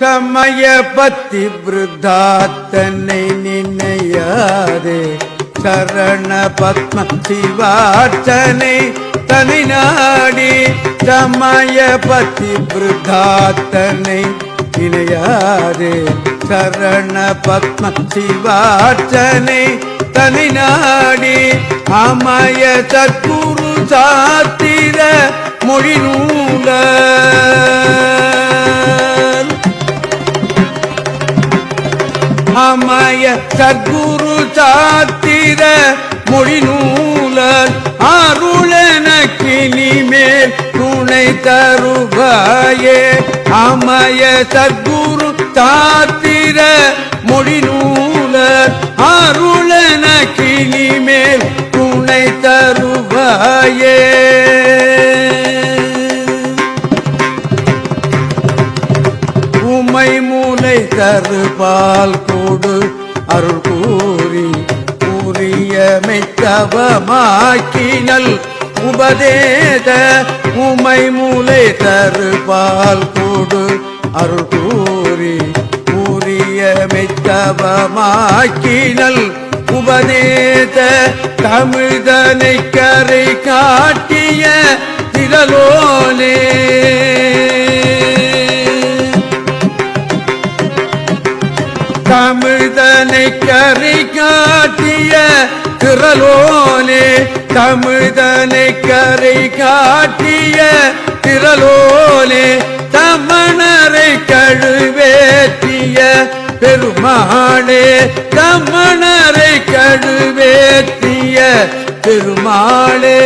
சமய பத்தி விருத்தாத்தனை நினையாதே. சரண பத்ம சிவார்ச்சனை தனி நாடி சமய பத்தி விருத்தாத்தனை நினையாதே. சரண பத்ம சிவார்ச்சனை தனி நாடி அமய சத்குரு சாத்திர மொழி நூல ஆமய சத்குரு சாத்திர மொழி நூலல் அருளன கிளிமேல் துணை தருவாயே. அமய சத்குரு சாத்திர மொழி நூலல் அருளன கிளிமேல் துணை தருவாயே. மூலை தருபால் கூடு அருள் கூறி கூறியமைத்தவமாக்கினல் உபதேத உமை மூலை தருபால் கூடு அருள் கூறி கூறியமைத்தவமாக்கினல் உபதேத தமிழ்தனை கரை காட்டிய திரலோனே தமிழ்தனை கரை காட்டிய திரலோனே தமிழ்தனை கரை காட்டிய திரலோனே தமணரை கழுவேற்றிய பெருமாளே தமணரை கழுவேற்றிய பெருமாளே.